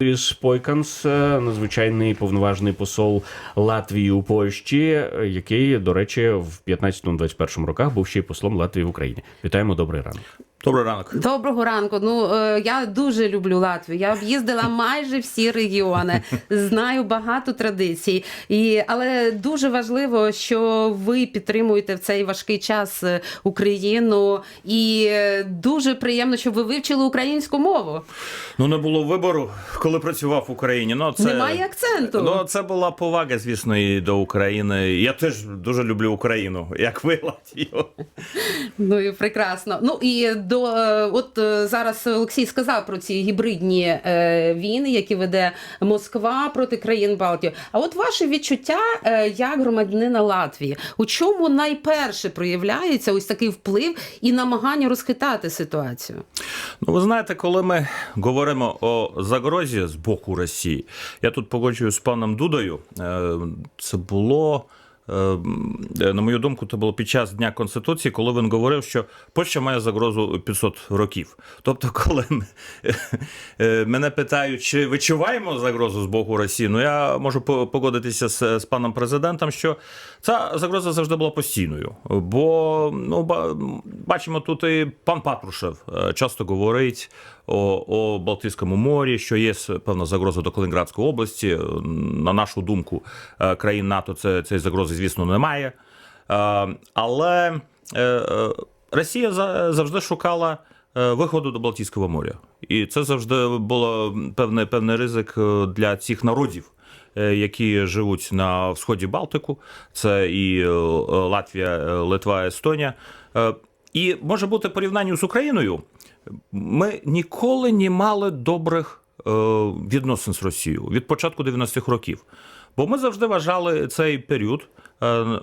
Юріс Пойканс, е, надзвичайний повноважний посол Латвії у Польщі, який, до речі, в 15-21 роках був ще й послом Латвії в Україні. Вітаємо, добрий ранок. Добрий ранок. Доброго ранку. Ну е, я дуже люблю Латвію. Я об'їздила майже всі регіони, знаю багато традицій. І але дуже важливо, що ви підтримуєте в цей важкий час е, Україну, і е, дуже приємно, що ви вивчили українську мову. Ну не було вибору, коли працював в Україні. Ну це Немає акценту. Ну це була повага, звісно, і до України. Я теж дуже люблю Україну, як ви Латвію. Ну і прекрасно. Ну і до е, от е, зараз Олексій сказав про ці гібридні е, війни, які веде Москва проти країн Балтії. А от ваше відчуття як громадянина Латвії, у чому найперше проявляється ось такий вплив і намагання розхитати ситуацію? Ну, ви знаєте, коли ми говоримо о загрозі з боку Росії, я тут погоджуюсь з паном Дудою. Це було. Е, На мою думку, це було під час Дня Конституції, коли він говорив, що Польща має загрозу 500 років. Тобто, коли е, мене питають, чи відчуваємо загрозу з боку Росії, ну я можу погодитися з, з паном президентом, що ця загроза завжди була постійною. Бо ну, бачимо тут і пан Патрушев е, часто говорить о, о Балтійському морі, що є певна загроза до Калінінградської області. На нашу думку, країн НАТО це, цієї загрози, звісно, немає. Е, Але е, е, Росія за- завжди шукала виходу до Балтійського моря. І це завжди було певний, певний ризик для цих народів. Які живуть на сході Балтику, це і Латвія, Литва, Естонія. І може бути порівняння з Україною. Ми ніколи не мали добрих відносин з Росією від початку 90-х років. Бо ми завжди вважали цей період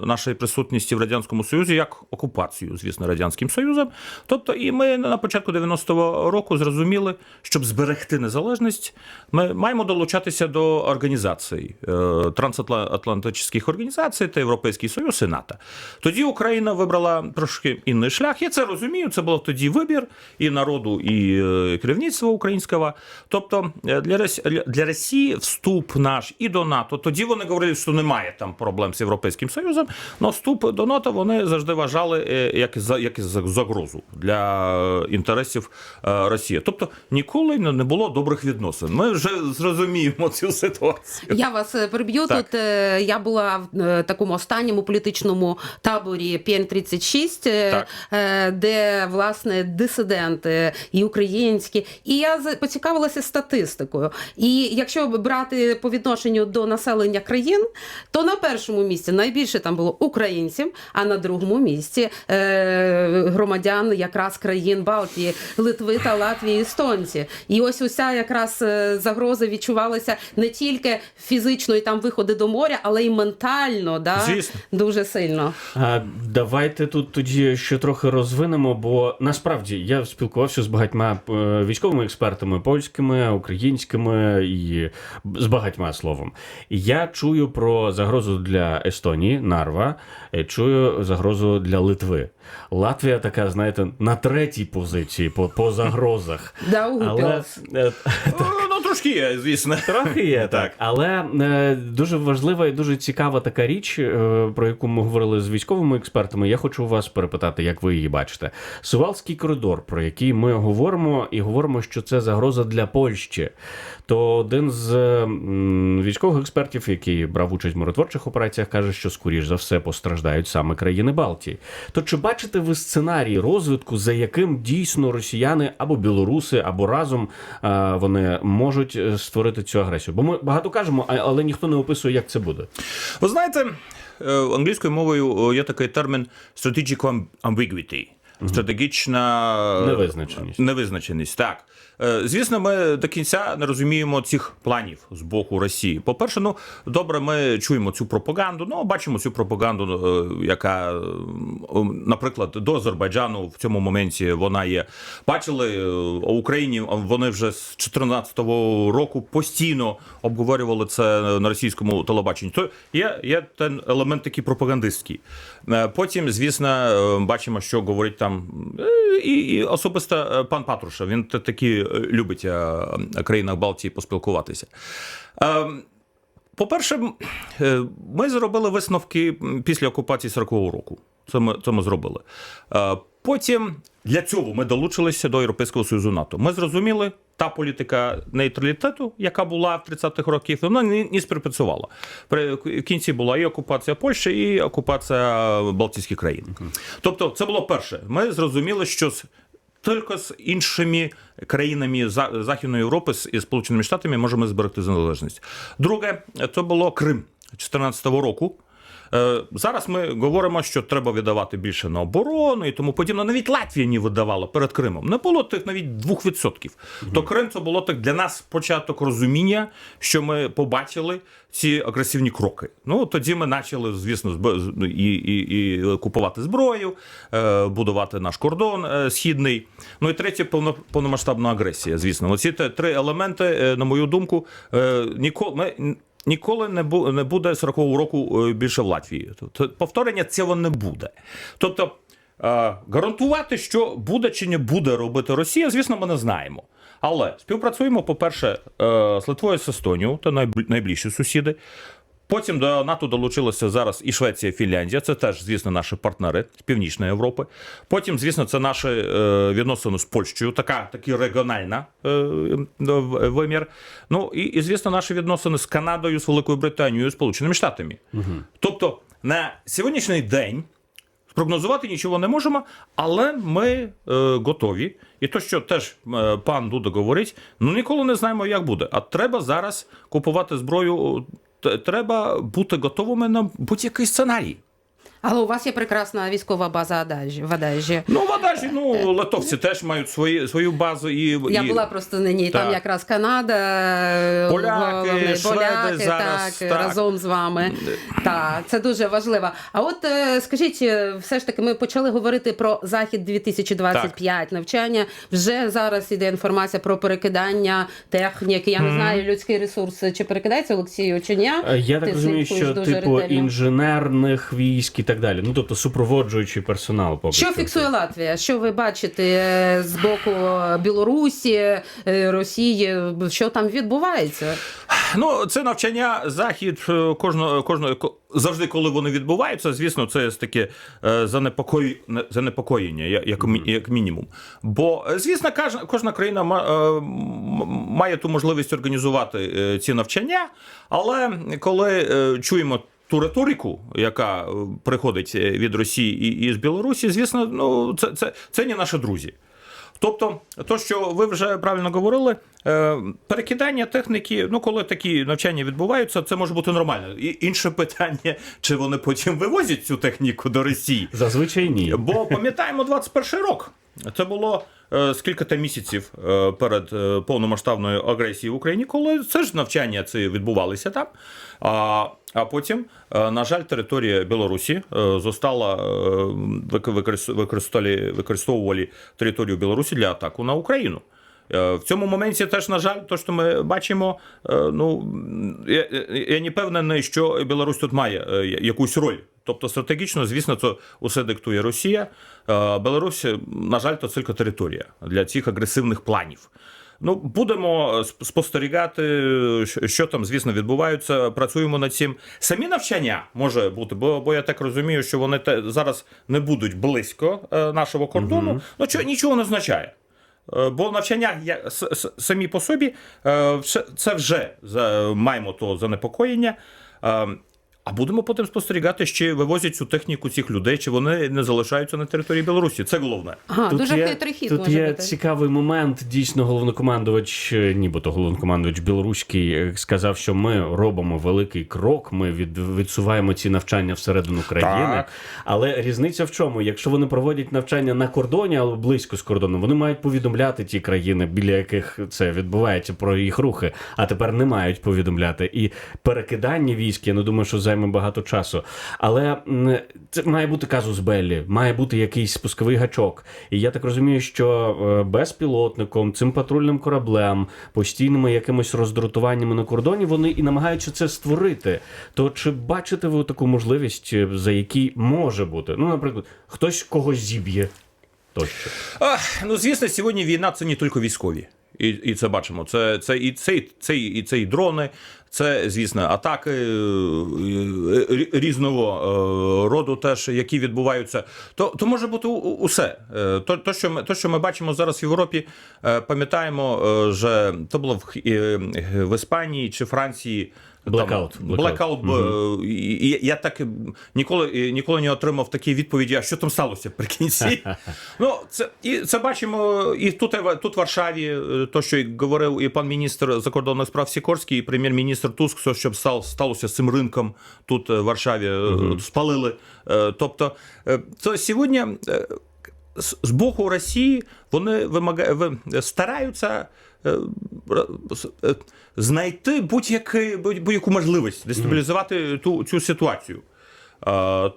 нашої присутності в радянському союзі як окупацію, звісно, радянським союзом. Тобто, і ми на початку 90-го року зрозуміли, щоб зберегти незалежність, ми маємо долучатися до організацій е, трансатлантичних організацій та Європейський Союз і НАТО. Тоді Україна вибрала трошки інший шлях. Я це розумію. Це був тоді вибір і народу, і е, керівництва українського. Тобто е, для для Росії вступ наш і до НАТО. Тоді вони говорили, що немає там проблем з Європейським Союзом. але вступ до НАТО вони завжди вважали е, як за як за- загрозу для е, інтересів е, Росії. Тобто ніколи не було добрих відносин. Ми вже зрозуміємо цю ситуацію. Я вас. Так. Тут я була в такому останньому політичному таборі П'єн 36 е, Так. де власне дисиденти і українські. І я поцікавилася статистикою. І якщо брати по відношенню до населення країн, то на першому місці найбільше там було українців, а на другому місці е, громадян якраз країн Балтії, Литви та Латвії, естонці. І ось уся якраз е, загроза відчувалася не тільки фізично і там виходи до моря, але й ментально, да? Звісно. дуже сильно. А, давайте тут тоді ще трохи розвинемо, бо насправді я спілкувався з багатьма е, військовими експертами польськими, українськими і з багатьма словом. Я чую про загрозу для Естонії, Нарва, е, чую загрозу для Литви. Латвія така, знаєте, на третій позиції по, по загрозах. Але трошки є, звісно. Трохи є так. Але е, дуже важлива і дуже цікава така річ, е, про яку ми говорили з військовими експертами. Я хочу вас перепитати, як ви її бачите. Сувалський коридор, про який ми говоримо, і говоримо, що це загроза для Польщі. То один з е, військових експертів, який брав участь в миротворчих операціях, каже, що скоріш за все постраждають саме країни Балтії. То чи бачите ви сценарій розвитку, за яким дійсно росіяни або білоруси, або разом е, вони можуть е, створити цю агресію? Бо ми багато кажемо, але ніхто не описує, як це буде. Ви знаєте, е, англійською мовою е, є такий термін strategic am- ambiguity. Стратегічна Невизначеність. Невизначеність, так. Е, Звісно, ми до кінця не розуміємо цих планів з боку Росії. По-перше, ну добре, ми чуємо цю пропаганду. Ну, бачимо цю пропаганду, е, яка, е, наприклад, до Азербайджану в цьому моменті вона є. Бачили у Україні, вони вже з 2014 року постійно обговорювали це на російському телебаченні. То є, є ten елемент такий пропагандистський. Потім, звісно, бачимо, що говорить там. Там е, і, і особисто е, пан Патруша. Він такі е, любить країнах Балтії поспілкуватися. Е, По-перше, ми зробили висновки після окупації 40-го року. Це ми, це ми зробили. Потім для цього ми долучилися до Європейського Союзу НАТО. Ми зрозуміли, та політика нейтралітету, яка була в 30-х років, вона не, не спрацювала. При кінці була і окупація Польщі, і окупація Балтійських країн. Тобто, це було перше. Ми зрозуміли, що з тільки з іншими країнами Західної Європи з і Сполученими Штатами можемо зберегти незалежність. Друге, це було Крим 2014 року. Е, Зараз ми говоримо, що треба віддавати більше на оборону і тому подібне. Навіть Латвія не видавала перед Кримом. Не було тих навіть 2%. То Крим це було так для нас початок розуміння, що ми побачили ці агресивні кроки. Ну тоді ми почали, звісно, і, і, і купувати зброю, е, будувати наш кордон е, східний. Ну і третє повно, повномасштабна агресія. Звісно, оці три елементи, на мою думку, е, ніколи ми. Ніколи не бу- не буде 40-го року е, більше в Латвії. Тобто повторення цього не буде. Тобто е, гарантувати, що буде чи не буде робити Росія, звісно, ми не знаємо. Але співпрацюємо, по-перше, е, з Литвою з Естонією, найбл- найближчі сусіди. Потім до НАТО долучилися зараз і Швеція, і Фінляндія. Це теж, звісно, наші партнери з Північної Європи. Потім, звісно, це наші е, відносини з Польщею, така такі регіональна е, вимір. Ну і, і, звісно, наші відносини з Канадою, з Великою Британією, Сполученими Штатами. Тобто, на сьогоднішній день Прогнозувати нічого не можемо, але ми е, готові. І то, що теж е, пан Дуда говорить, ну ніколи не знаємо, як буде. А треба зараз купувати зброю. Треба бути готовими на будь-який сценарій. Але у вас є прекрасна військова база Адажі, в Адажі. Ну, в Адажі, ну, литовці теж мають свої, свою базу. І, Я і... була просто на ній. Там Так. якраз Канада, Поляки, головний, шведи поляки, зараз, так, так. разом з вами. Так, це дуже важливо. А от е, скажіть, е, все ж таки, ми почали говорити про захід 2025 навчання. Вже зараз іде інформація про перекидання техніки. Я не знаю, людський ресурс чи перекидається Олексію, чи ні? Е, Я так Ти розумію, слідкуєш що дуже типу ретельно. інженерних військ і так далі. Ну тобто супроводжуючий персонал. Поки Що фіксує Латвія? Що ви бачите е, з боку Білорусі, е, Росії? Що там відбувається? Ну, це навчання захід е, кожного кожного ко- завжди, коли вони відбуваються. Звісно, це таке занепокої, занепокоєння, я- як, як мінімум. Бо, звісно, кожна, кожна країна ма- має ту можливість організувати ці навчання, але коли чуємо. Ту риторику, яка е, приходить е, від Росії і, і з Білорусі, звісно, ну це, це, це не наші друзі. Тобто, то, що ви вже правильно говорили, е, перекидання техніки, ну коли такі навчання відбуваються, це може бути нормально. І інше питання, чи вони потім вивозять цю техніку до Росії. Зазвичай ні. Бо пам'ятаємо 21 рік. Це було е, скільки місяців е, перед е, повномасштабною агресією в Україні, коли це ж навчання ці відбувалися там. А, а потім, на жаль, територія Білорусі зостала використовували, територію Білорусі для атаку на Україну. В цьому моменті теж, на жаль, то, що ми бачимо, ну я, я- не певнений, що Білорусь тут має якусь роль. Тобто стратегічно, звісно, це усе диктує Росія. Е, Білорусь, на жаль, то тільки територія для цих агресивних планів. Ну, будемо сп- спостерігати, що- там, звісно, відбувається. Працюємо над цим. Самі навчання може бути, бо, бо я так розумію, що вони те, зараз не будуть близько е, нашого кордону. Ну, що, нічого не означає. Е, Бо навчання я, с- с- самі по собі все- це вже за- маємо то занепокоєння. А будемо потім спостерігати, чи вивозять цю техніку цих людей, чи вони не залишаються на території Білорусі. Це головне. Ага, дуже є, хитрий хід тут може є бути. цікавий момент. Дійсно, головнокомандувач, е, нібито головнокомандувач білоруський, е, сказав, що ми робимо великий крок. Ми від, відсуваємо ці навчання всередину країни. Так. Але різниця в чому? Якщо вони проводять навчання на кордоні, але близько з кордоном, вони мають повідомляти ті країни, біля яких це відбувається про їх рухи, а тепер не мають повідомляти. І перекидання військ, я не думаю, що займе багато часу. Але це має бути казус Беллі, має бути якийсь спусковий гачок. І я так розумію, що е, безпілотником, цим патрульним кораблем, постійними якимось роздратуваннями на кордоні, вони і намагаються це створити. То чи бачите ви таку можливість, е, за якій може бути? Ну, наприклад, хтось когось зіб'є. тощо. А, ну, звісно, сьогодні війна це не тільки військові. І, і це бачимо. Це, це, і, це, і- це, і це і дрони, це, звісно, атаки е, е, рі- різного е, роду, теж, які відбуваються. То, то може бути усе. То, то, що ми, то, що ми бачимо зараз в Європі, пам'ятаємо, що то було в, в Іспанії чи Франції. Блекаут. і- і Я так ніколи, ніколи не отримав такі відповіді, а що там сталося при кінці. Ну, це, і це бачимо і тут, тут в Варшаві, то, що говорив і пан міністр закордонних справ Сікорський, і прем'єр-міністр Туск, що щоб став, сталося з цим ринком тут е, в Варшаві, угу. спалили. Е, Тобто, то сьогодні. з боку Росії вони вимагають ви- стараються знайти будь-яку будь- будь-яку можливість дестабілізувати ту цю ситуацію.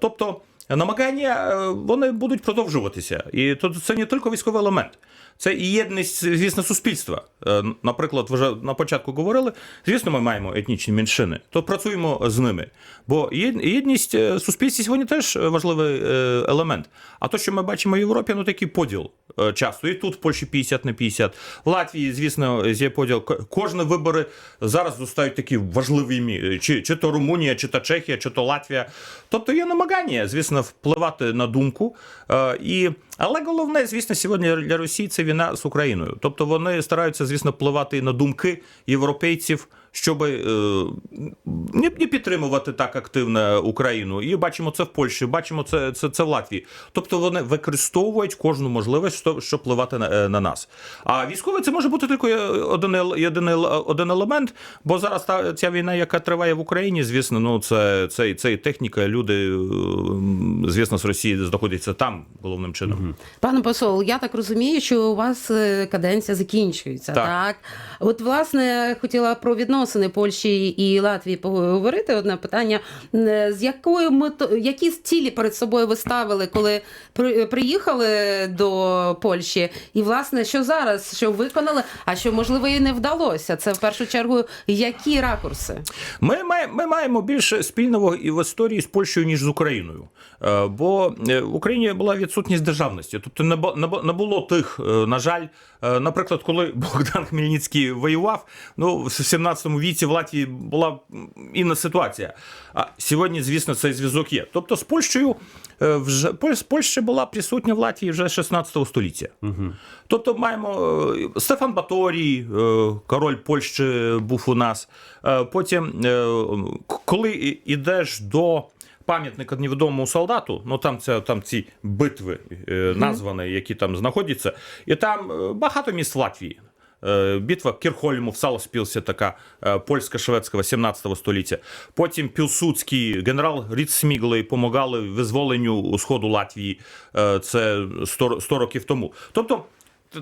Тобто намагання е, вони будуть продовжуватися. І то це не тільки військовий елемент. Це і єдність, звісно, суспільства. Е, Наприклад, вже на початку говорили, звісно, ми маємо етнічні меншини, то працюємо з ними. Бо єдність е, в суспільстві сьогодні теж важливий елемент. А то, що ми бачимо в Європі, ну такий поділ часто. І тут в Польщі 50 на 50. В Латвії, звісно, є поділ. Кожні вибори зараз зостають такі важливі чи, чи то Румунія, чи то Чехія, чи то Латвія. Тобто є намагання, звісно, впливати на думку. Е, І, але головне, звісно, сьогодні для Росії це війна з Україною. Тобто вони стараються, звісно, впливати на думки європейців, щоб е, не, підтримувати так активно Україну. І бачимо це в Польщі, бачимо це, це, це в Латвії. Тобто вони використовують кожну можливість, щоб, впливати на, е, на нас. А військовий це може бути тільки один, один, один елемент, бо зараз та ця війна, яка триває в Україні, звісно, ну це, це, це і техніка. Люди, е, звісно, з Росії знаходяться там головним чином. Пане посол, я так розумію, що у вас е, каденція закінчується. Так. Так. От, власне, хотіла про відносини Польщі і Латвії поговорити. Одне питання: з якою мето... які цілі перед собою ви ставили, коли при- приїхали до Польщі? І, власне, що зараз, що виконали, а що можливо і не вдалося? Це в першу чергу які ракурси? Ми, маємо, ми маємо більше спільного і в історії з Польщею, ніж з Україною. Е, Бо е, в Україні була відсутність державності. Тобто не бу- не не було тих, е, на жаль, наприклад, коли Богдан Хмельницький воював, ну в 17 віці в Латвії була інна ситуація. А сьогодні, звісно, цей зв'язок є. Тобто з Польщею е, вже Поль- Польща була присутня в Латвії вже 16 століття. Тобто маємо е, Стефан Баторій, е, король Польщі був у нас. Потім, коли ідеш до пам'ятника невідомому солдату, ну там це там ці битви е, названі, які там знаходяться, і там багато міст в Латвії. Е, Битва Кірхольму в Салспілсі така е, польсько-шведського 17 століття. Потім Пілсудський, генерал Ріц Сміглий помагали визволенню сходу Латвії. Е, Це 100, 100 років тому. Тобто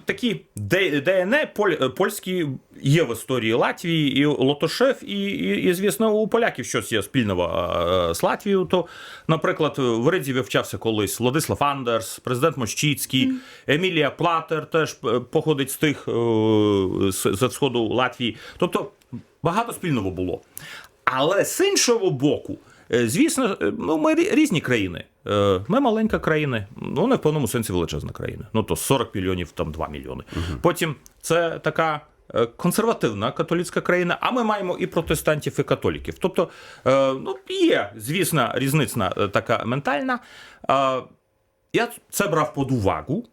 такі ДНЕ поль- польські є в історії Латвії, і Лотошев, і, і, і звісно, у поляків щось є спільного е, з Латвією. То, наприклад, в Риді вивчався колись Владислав Андерс, президент Мощицький, Емілія Платер теж е, походить з тих е, з, з сходу Латвії. Тобто багато спільного було. Але з іншого боку, е, звісно, е, ну, ми рі- різні країни. Е, Ми маленька країна, ну не в повному сенсі величезна країна. Ну то 40 мільйонів, там 2 мільйони. Потім це така. е, Консервативна католицька країна, а ми маємо і протестантів, і католіків. Тобто, е, ну, є, звісно, різниця е, така ментальна. Е, Я це брав під увагу.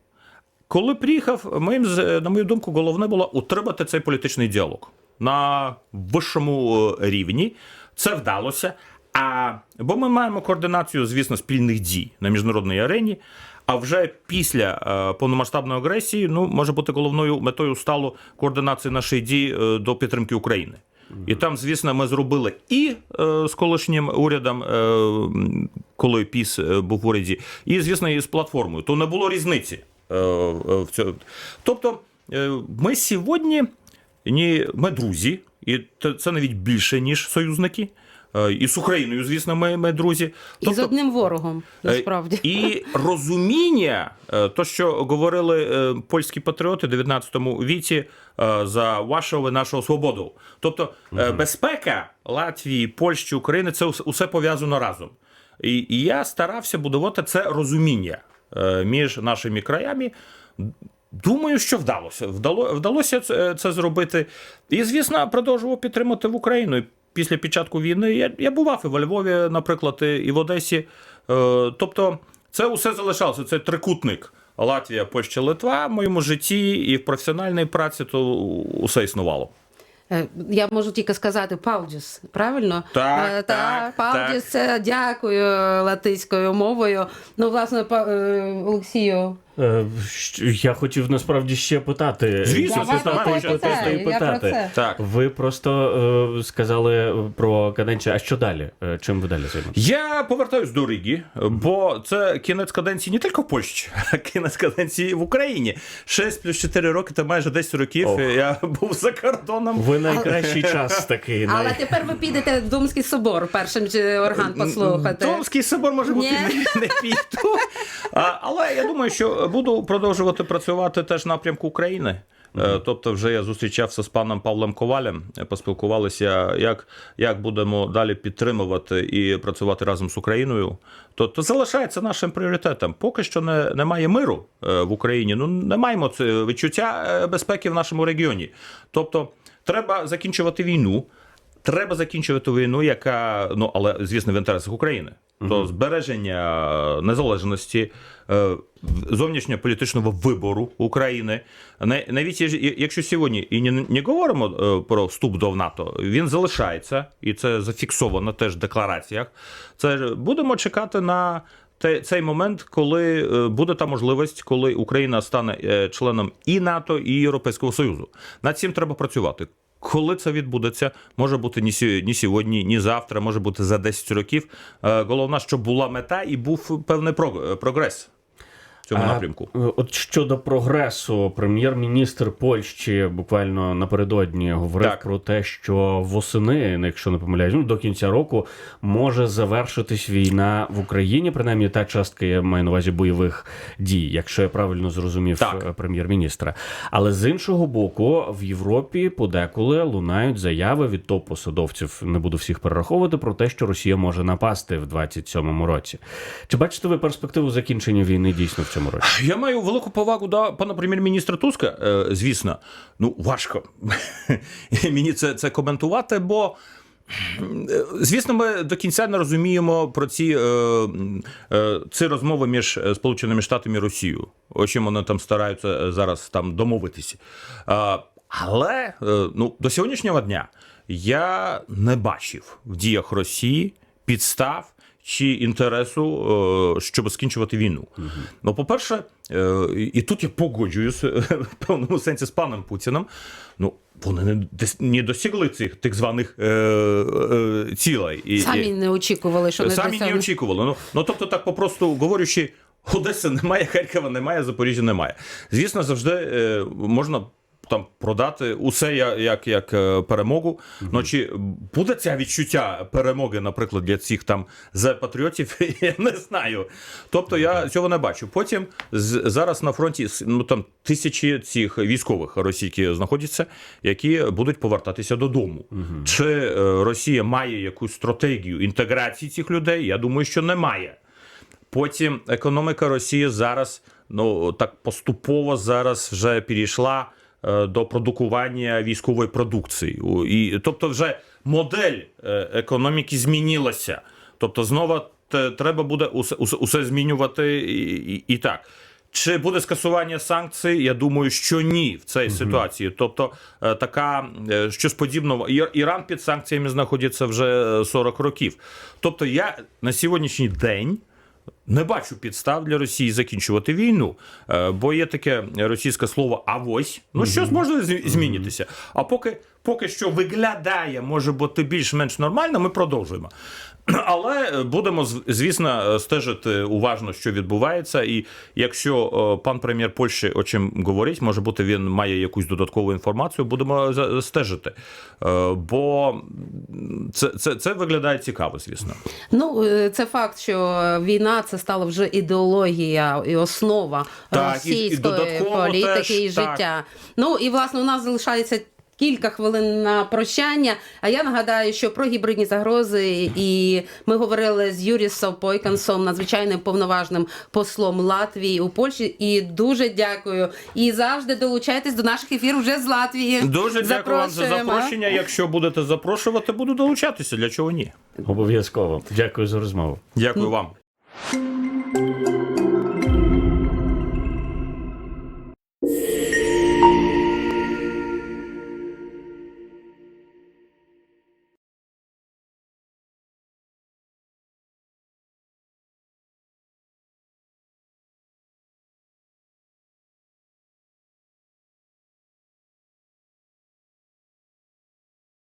Коли приїхав, моїм, на мою думку, головне було утримати цей політичний діалог на вищому е, рівні. Це вдалося. А, бо ми маємо координацію, звісно, спільних дій на міжнародній арені. А вже після е, повномасштабної агресії ну, може бути головною метою стало координація наших дій е, до підтримки України. І там, звісно, ми зробили і е, з колишнім урядом, е, коли ПІС був в уряді, і, звісно, і з платформою. То не було різниці. Е, е, в цьому. Тобто, е, ми сьогодні ні, ми друзі, і це навіть більше, ніж союзники. Е, І з Україною, звісно, ми, ми друзі. І з Тобто, одним ворогом, Е, насправді. І розуміння, е, то, що говорили польські патріоти в 19 віці за вашого і нашого свободу. Тобто е, безпека Латвії, Польщі, України це ус- усе пов'язано разом. І, і я старався будувати це розуміння. між нашими краями. Думаю, що вдалося. Вдало, вдалося це, це зробити. І, звісно, продовжував підтримати в Україну. Після початку війни я, я бував і во Львові, наприклад, і в Одесі. Е, тобто, це усе залишалося. Це трикутник. Латвія, Польща, Литва в моєму житті і в професіональній праці то усе існувало. Е, Я можу тільки сказати паудіс, правильно? Так, Е, так, паудіс так. це дякую латиською мовою. Ну, власне, па- Олексію. Е, Я хотів насправді ще питати. Звісно, Питати, Давай, питати, і питай, я про питати. це. Так. Ви просто е, сказали про каденцію. А що далі? Е, Чим ви далі займаєтесь? Я повертаюсь до Риги, бо це кінець каденції не тільки в Польщі, а кінець каденції в Україні. 6 плюс 4 роки, це майже 10 років. Ох. Я був за кордоном. Ви найкращий час такий. Але най- тепер ви підете в Думський собор першим чи орган послухати. Томський собор може бути не, не піду. Але я думаю, що буду продовжувати працювати теж в напрямку України. Е, Тобто, вже я зустрічався з паном Павлом Ковалем, поспілкувалися, як, як будемо далі підтримувати і працювати разом з Україною. То, то залишається нашим пріоритетом. Поки що не, немає миру е, в Україні. Ну не маємо це відчуття е, безпеки в нашому регіоні. Тобто, треба закінчувати війну. Треба закінчувати війну, яка ну але звісно в інтересах України. То збереження незалежності, е, зовнішнього політичного вибору України. Навіть якщо сьогодні і не, не говоримо е, про вступ до НАТО, він залишається, і це зафіксовано теж в деклараціях. Це будемо чекати на. Цей момент, коли е, буде та можливість, коли Україна стане е, членом і НАТО, і Європейського Союзу. Над цим треба працювати. Коли це відбудеться, може бути ні ні сьогодні, ні завтра, може бути за 10 років. Е, Головне, щоб була мета і був певний прог- прогрес цьому напрямку. е, От щодо прогресу, прем'єр-міністр Польщі буквально напередодні говорив Так. про те, що восени, якщо не помиляюсь, ну, до кінця року може завершитись війна в Україні. Принаймні, та частка я маю на увазі бойових дій, якщо я правильно зрозумів е, прем'єр-міністра. Але з іншого боку, в Європі подеколи лунають заяви від топ-посадовців. Не буду всіх перераховувати про те, що Росія може напасти в 27-му році. Чи бачите ви перспективу закінчення війни дійсно в цьому році? Я маю велику повагу до пана прем'єр-міністра Туска. е, Звісно, ну важко мені це, це коментувати, бо. е, Звісно, ми до кінця не розуміємо про ці, е, ці розмови між Сполученими Штатами і Росією, о чим вони там стараються зараз там домовитися. Але ну, до сьогоднішнього дня я не бачив в діях Росії підстав чи інтересу, е, щоб скінчувати війну. Ну, по-перше, е, і тут я погоджуюсь е, в певному сенсі з паном Путіним. Ну, вони не, не досягли цих так званих е, е, цілей. І, Самі не очікували, що не Самі не очікували. Ну, ну тобто, так попросту говорячи, Одеси немає, Харкова немає, Запоріжжя немає. Звісно, завжди е, можна. Там продати усе як, як, е, перемогу. Ну чи буде це відчуття перемоги, наприклад, для цих там за патріотів, я не знаю. Тобто я цього не бачу. Потім з, зараз на фронті ну там тисячі цих військових російських знаходяться, які будуть повертатися додому. Чи е, Росія має якусь стратегію інтеграції цих людей? Я думаю, що немає. Потім економіка Росії зараз ну так поступово зараз вже перейшла до продукування військової продукції. І, тобто, вже модель е, економіки змінилася. Тобто, знову треба буде усе, усе, змінювати і, і, і так. Чи буде скасування санкцій? Я думаю, що ні в цій ситуації. Тобто, е, така е, щось подібного. Ір- Іран під санкціями знаходиться вже е, 40 років. Тобто, я на сьогоднішній день. Не бачу підстав для Росії закінчувати війну, Е, бо є таке російське слово авось. Ну щось може змінитися. А поки, поки що виглядає, може бути більш-менш нормально, ми продовжуємо. Але е, будемо звісно стежити уважно, що відбувається. І якщо е, пан прем'єр Польщі о чим говорить, може бути він має якусь додаткову інформацію, будемо стежити. Е, Бо це, це, це виглядає цікаво, звісно. Ну, е, це факт, що війна це стала вже ідеологія і основа Так, і- і російської політики теж, і так. життя. Ну і власне у нас залишається Кілька хвилин на прощання. А я нагадаю, що про гібридні загрози, і ми говорили з Юрісом Пойкансом, надзвичайним повноважним послом Латвії у Польщі. І дуже дякую. І завжди долучайтесь до наших ефірів вже з Латвії. Дуже дякую вам за запрошення. Якщо будете запрошувати, буду долучатися. Для чого ні? Обов'язково. Дякую за розмову. Дякую вам.